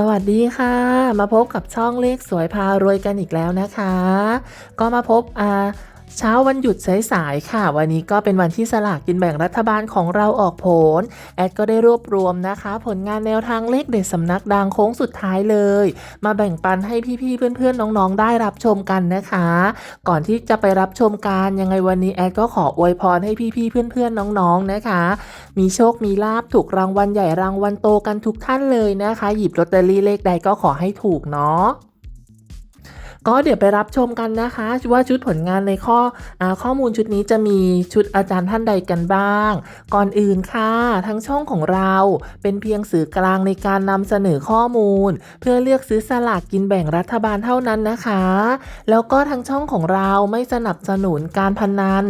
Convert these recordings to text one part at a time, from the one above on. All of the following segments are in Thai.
สวัสดีค่ะ มาพบกับช่องเลขสวยพารวยกันอีกแล้วนะคะ ก็มาพบอ่า เช้าวันหยุดสายๆค่ะ วันนี้ก็เป็นวันที่สลากกินแบ่งรัฐบาลของเราออกผล แอดก็ได้รวบรวมนะคะ ผลงานแนวทางเลขเด็ดสำนักดังโค้งสุดท้ายเลย มาแบ่งปันให้พี่ๆเพื่อนๆน้องๆได้รับชมกันนะคะ ก่อนที่จะไปรับชมกันยังไงวันนี้แอดก็ขออวยพรให้พี่ๆเพื่อนๆน้องๆนะคะ มีโชคมีลาบถูกรางวัลใหญ่รางวัลโตกันทุกท่านเลยนะคะ หยิบลอตเตอรี่เลขใดก็ขอให้ถูกเนาะ ก็เดี๋ยวไปรับชมกันนะคะ ว่าชุดผลงานในข้ออข้อมูลชุดนี้จะมีชุดอาจารย์ท่านใดกันบ้าง ก่อนอื่นค่ะทั้งช่องของเราเป็นเพียงสื่อกลางในการนำเสนอข้อมูล เพื่อเลือกซื้อสลากกินแบ่งรัฐบาลเท่านั้นนะคะ แล้วก็ทั้งช่องของเราไม่สนับสนุนการพนัน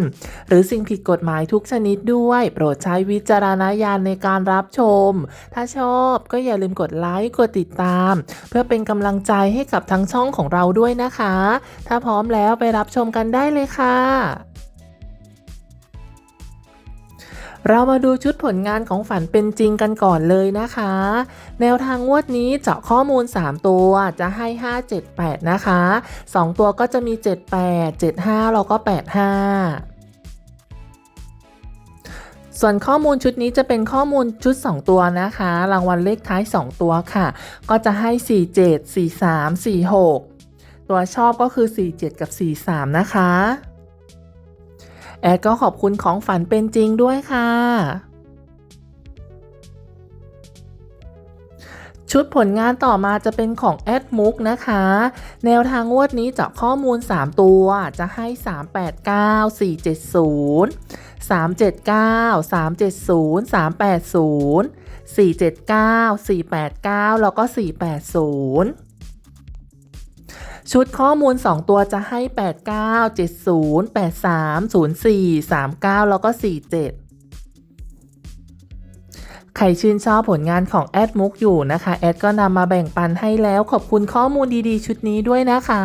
หรือสิ่งผิดกฎหมายทุกชนิดด้วย โปรดใช้วิจารณญาณในการรับชม ถ้าชอบก็อย่าลืมกดไลค์กดติดตาม เพื่อเป็นกำลังใจให้กับทั้งช่องของเราด้วยนะคะ ถ้าพร้อมแล้วไปรับชมกันได้เลยค่ะเรามาดูชุดผลงานของฝันเป็นจริงกันก่อนเลยนะคะ แนวทางงวดนี้เจาะข้อมูล 3 ตัวจะให้ 5 7 8 นะคะ 2 ตัวก็จะมี 78 75 แล้วก็ 85 ส่วนข้อมูลชุดนี้จะเป็นข้อมูลชุด 2 ตัวนะคะ รางวัลเลขท้าย 2 ตัวค่ะ ก็จะให้ 47 43 46 ตัวชอบก็คือ 47 กับ 43 นะคะ แอดก็ขอบคุณของฝันเป็นจริงด้วยค่ะ ชุดผลงานต่อมาจะเป็นของแอดมุกนะคะ แนวทางงวดนี้จาะข้อมูล 3 ตัวจะให้ 389 470 379 370 380 479 489 แล้วก็ 480 ชุดข้อมูล 2 ตัวจะให้ 89 70 83 04 39 แล้วก็ 47 ใครชื่นชอบผลงานของแอดมุกอยู่นะคะ แอดก็นำมาแบ่งปันให้แล้วขอบคุณข้อมูลดีๆ ชุดนี้ด้วยนะคะ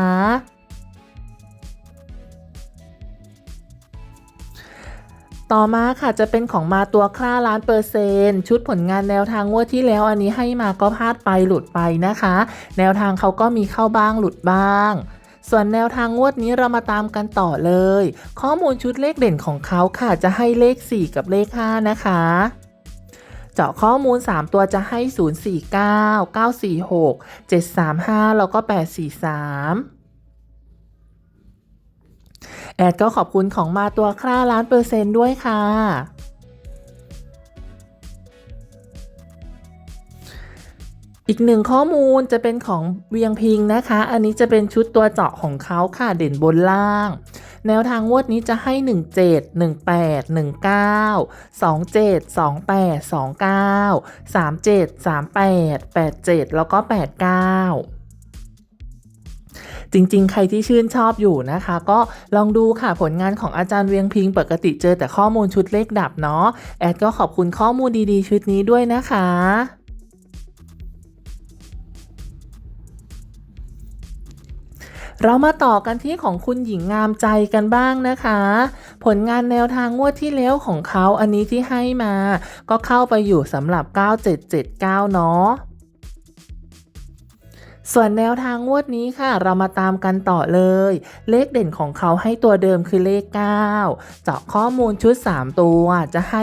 ต่อมาค่ะจะเป็นของมาตัวคล้าล้านเปอร์เซนต์ชุดผลงานแนวทางงวดที่แล้วอันนี้ให้มาก็พลาดไปหลุดไปนะคะ แนวทางเขาก็มีเข้าบ้างหลุดบ้างส่วนแนวทางงวดนี้เรามาตามกันต่อเลย ข้อมูลชุดเลขเด่นของเขาค่ะจะให้เลข 4 กับเลข 5 นะคะ เจาะข้อมูล 3 ตัวจะให้ 049 946 735 แล้วก็ 843 แอดก็ขอบคุณของมาตัวคร่าล้านเปอร์เซนต์ด้วยค่ะ อีกหนึ่งข้อมูลจะเป็นของเวียงพิงนะคะ อันนี้จะเป็นชุดตัวเจาะของเขาค่ะเด่นบนล่าง แนวทางงวดนี้จะให้ 17 18 19 27 28 29 37 38 87 แล้วก็ 89 จริง ๆ ใครที่ชื่นชอบอยู่นะคะ ก็ลองดูค่ะผลงานของอาจารย์เวียงพิง ปกติเจอแต่ข้อมูลชุดเลขดับเนาะแอดก็ขอบคุณข้อมูลดีๆ ชุดนี้ด้วยนะคะเรามาต่อกันที่ของคุณหญิงงามใจกันบ้างนะคะ ผลงานแนวทางงวดที่แล้วของเขาอันนี้ที่ให้มา ก็เข้าไปอยู่สำหรับ 9779 เนาะ ส่วนแนวทางงวดนี้ค่ะ เรามาตามกันต่อเลย เลขเด่นของเขาให้ตัวเดิมคือเลข 9 เจาะข้อมูลชุด 3 ตัวจะให้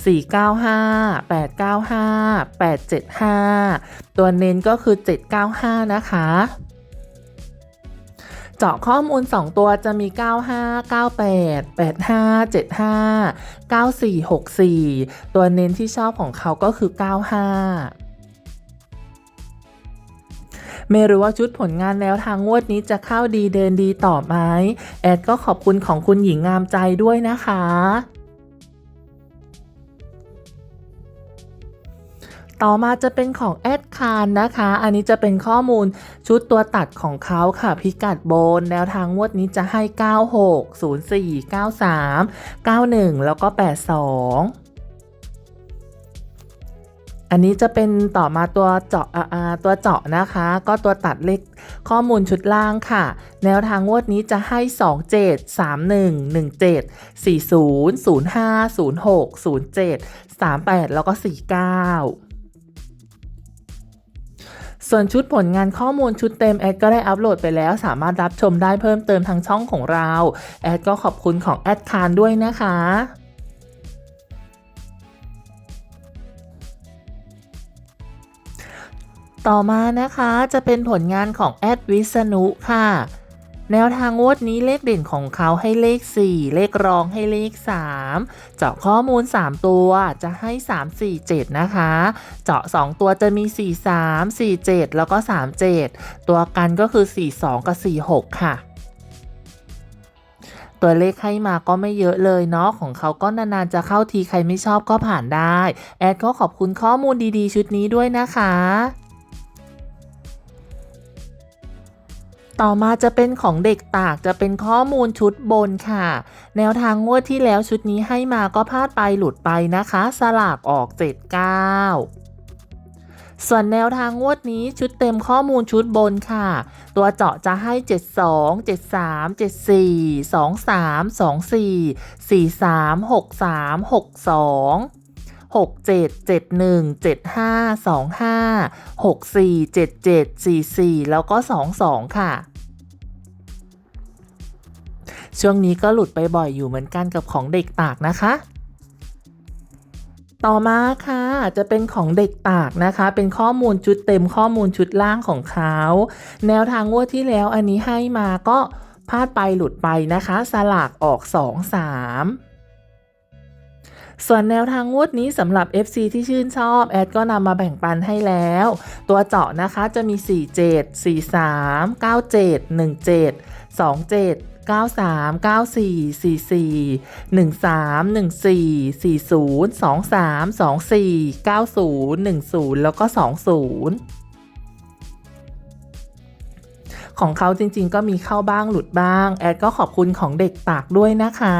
498 495 895 875 ตัวเน้นก็คือ 795 นะคะเจาะข้อมูล 2 ตัวจะมี 95 98 85 75 9464 ตัวเน้นที่ชอบของเขาก็คือ 95 ไม่รู้ว่าชุดผลงานแนวทางงวดนี้จะเข้าดีเดินดีต่อไหมแอดก็ขอบคุณของคุณหญิงงามใจด้วยนะคะต่อมาจะเป็นของแอดคานนะคะ อันนี้จะเป็นข้อมูลชุดตัวตัดของเขาค่ะ พิกัดโบน แนวทางงวดนี้จะให้ 96 04 93 91 แล้วก็ 82 อันนี้จะเป็นต่อมาตัวเจาะตัวเจาะนะคะ ก็ตัวตัดเลขข้อมูลชุดล่างค่ะ แนวทางงวดนี้จะให้ 2 7 3 1 1 7 4 0 0 5 0 6 0 7 3 8 แล้วก็ 49ส่วนชุดผลงานข้อมูลชุดเต็มแอดก็ได้อัปโหลดไปแล้ว สามารถรับชมได้เพิ่มเติมทางช่องของเรา แอดก็ขอบคุณของแอดคารด้วยนะคะ ต่อมานะคะจะเป็นผลงานของแอดวิษณุค่ะ แนวทางงวดนี้เลขเด่นของเขาให้เลข 4 เลขรองให้เลข 3 เจาะข้อมูล 3 ตัวจะให้ 3 4 7 นะคะ เจาะ 2 ตัวจะมี 4 3 4 7 แล้วก็ 3 7 ตัวกันก็คือ 4 2 กับ 4 6 ค่ะตัวเลขให้มาก็ไม่เยอะเลยเนาะของเขาก็นานๆจะเข้าทีใครไม่ชอบก็ผ่านได้ แอดก็ขอบคุณข้อมูลดีๆ ชุดนี้ด้วยนะคะ ต่อมาจะเป็นของเด็กตากจะเป็นข้อมูลชุดบนค่ะ แนวทางงวดที่แล้วชุดนี้ให้มาก็พลาดไปหลุดไปนะคะ สลากออก 79ส่วนแนวทางงวดนี้ชุดเต็มข้อมูลชุดบนค่ะ ตัวเจาะจะให้ 72 73 74 23 24 43 63 62 67 71 75 25 64 77 44 แล้วก็ 22 ค่ะ ช่วงนี้ก็หลุดไปบ่อยอยู่เหมือนกันกับของเด็กตากนะคะต่อมาค่ะจะเป็นของเด็กตากนะคะ เป็นข้อมูลชุดเต็มข้อมูลชุดล่างของเขาแนวทางงวดที่แล้วอันนี้ให้มาก็พลาดไปหลุดไปนะคะ สลากออก 2 3 ส่วนแนวทางงวดนี้สำหรับ FC ที่ชื่นชอบ แอดก็นำมาแบ่งปันให้แล้ว ตัวเจาะนะคะจะมี 47 43 97 17 27 93 94 44 13 14 40 23 24 90 10 แล้วก็ 20ของเขาจริงๆ ก็มีเข้าบ้างหลุดบ้าง แอดก็ขอบคุณของเด็กตากด้วยนะคะ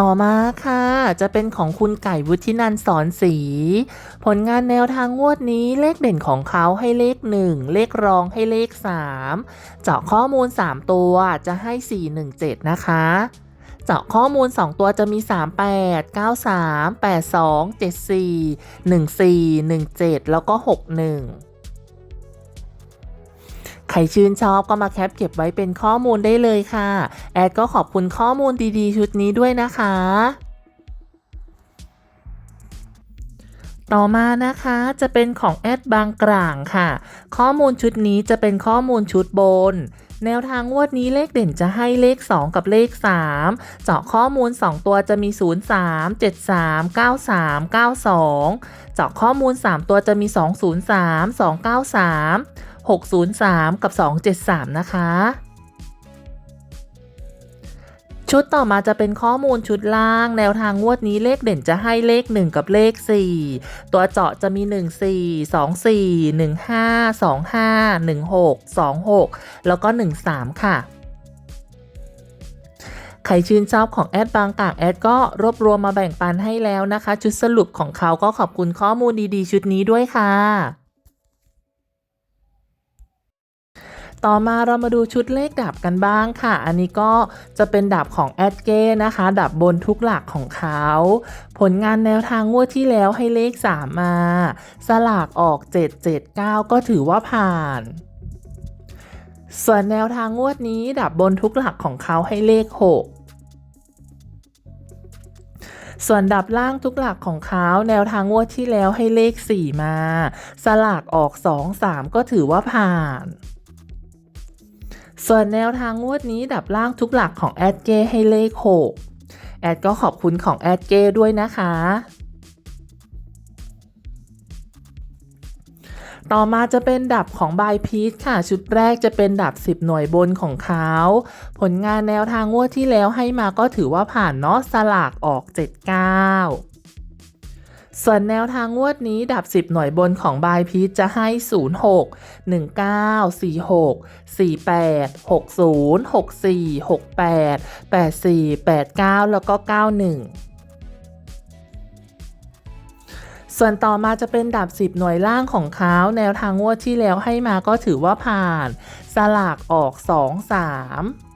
ต่อมาค่ะ จะเป็นของคุณไก่วุฒินันสอนสี ผลงานแนวทางงวดนี้เลขเด่นของเขาให้เลข 1 เลขรองให้เลข 3 เจาะข้อมูล 3 ตัวจะให้ 417 นะคะเจาะข้อมูล 2 ตัวจะมี 38 93 82 74 14 17 แล้วก็ 61 ใครชื่นชอบก็มาแคปเก็บไว้เป็นข้อมูลได้เลยค่ะ แอดก็ขอบคุณข้อมูลดีๆ ชุดนี้ด้วยนะคะ ต่อมานะคะจะเป็นของแอดบางกลางค่ะ ข้อมูลชุดนี้จะเป็นข้อมูลชุดบนแนวทางงวดนี้เลขเด่นจะให้เลข 2 กับเลข 3 เจาะข้อมูล 2 ตัวจะมี 0 3 7 3 9 3 9 2 เจาะข้อมูล 3 ตัวจะมี 2 0 3 2 9 3 603 กับ 273 นะคะ ชุดต่อมาจะเป็นข้อมูลชุดล่าง แนวทางงวดนี้เลขเด่นจะให้เลข 1 กับเลข 4 ตัวเจาะจะมี 1 4 2 4 1 5 2 5 1 6 2 6 แล้วก็ 13 ค่ะใครชื่นชอบของแอดบางกากแอดก็รวบรวมมาแบ่งปันให้แล้วนะคะ ชุดสรุปของเขาก็ขอบคุณข้อมูลดีๆ ชุดนี้ด้วยค่ะ ต่อมาเรามาดูชุดเลขดับกันบ้างค่ะ อันนี้ก็จะเป็นดับของแอดเก้นะคะ ดับบนทุกหลักของเขา ผลงานแนวทางงวดที่แล้วให้เลข 3 มา สลากออก 779 ก็ถือว่าผ่านส่วนแนวทางงวดนี้ดับบนทุกหลักของเขาให้เลข 6 ส่วนดับล่างทุกหลักของเขาแนวทางงวดที่แล้วให้เลข 4 มา สลากออก 2 3 ก็ถือว่าผ่าน ส่วนแนวทางงวดนี้ดับล่างทุกหลักของแอดเก้ให้เลข6แอดก็ขอบคุณของแอดเก้ด้วยนะคะ ต่อมาจะเป็นดับของบายพีชค่ะ ชุดแรกจะเป็นดับ 10 หน่วยบนของเขาผลงานแนวทางงวดที่แล้วให้มาก็ถือว่าผ่านเนาะสลากออก 79 ส่วนแนวทางงวดนี้ดับ 10 หน่วยบนของบายพีชจะให้ 06 19 46 48 60 64 68 84 89 แล้วก็ 91ส่วนต่อมาจะเป็นดับ 10 หน่วยล่างของเขาแนวทางงวดที่แล้วให้มาก็ถือว่าผ่าน สลากออก 2 3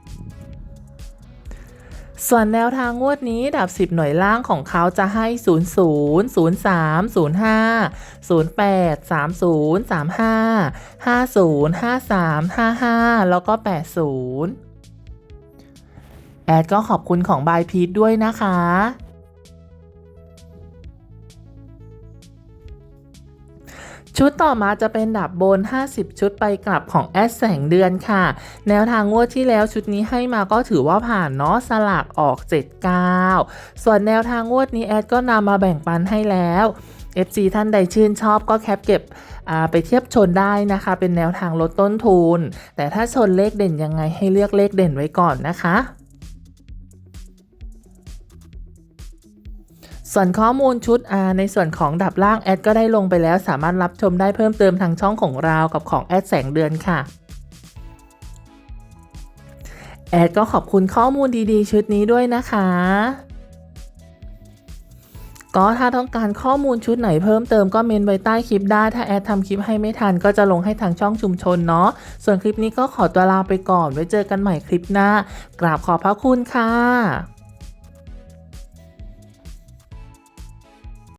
ส่วนแนวทางงวดนี้ดับ 10 หน่วยล่างของเขาจะให้ 0 0 0 3 0 5 0 8 3 0 3 5 5 0 5 3 5 5 แล้วก็ 80 แอดก็ขอบคุณของบายพีทด้วยนะคะ ชุดต่อมาจะเป็นดับบน 50 ชุดไปกลับของแอดแสงเดือนค่ะ แนวทางงวดที่แล้วชุดนี้ให้มาก็ถือว่าผ่านเนาะสลากออก 79 ส่วนแนวทางงวดนี้แอดก็นำมาแบ่งปันให้แล้ว FC ท่านใดชื่นชอบก็แคปเก็บไปเทียบชนได้นะคะ เป็นแนวทางลดต้นทุน แต่ถ้าชนเลขเด่นยังไงให้เลือกเลขเด่นไว้ก่อนนะคะ ส่วนข้อมูลชุด R ในส่วนของดับล่างแอดก็ได้ลงไปแล้วสามารถรับชมได้เพิ่มเติมทางช่องของเรากับของแอดแสงเดือนค่ะแอดก็ขอบคุณข้อมูลดีๆ ชุดนี้ด้วยนะคะ ก็ถ้าต้องการข้อมูลชุดไหนเพิ่มเติมก็เมนไว้ใต้คลิปได้ ถ้าแอดทำคลิปให้ไม่ทันก็จะลงให้ทางช่องชุมชนเนาะ ส่วนคลิปนี้ก็ขอตัวลาไปก่อน ไว้เจอกันใหม่คลิปหน้า กราบขอบพระคุณค่ะ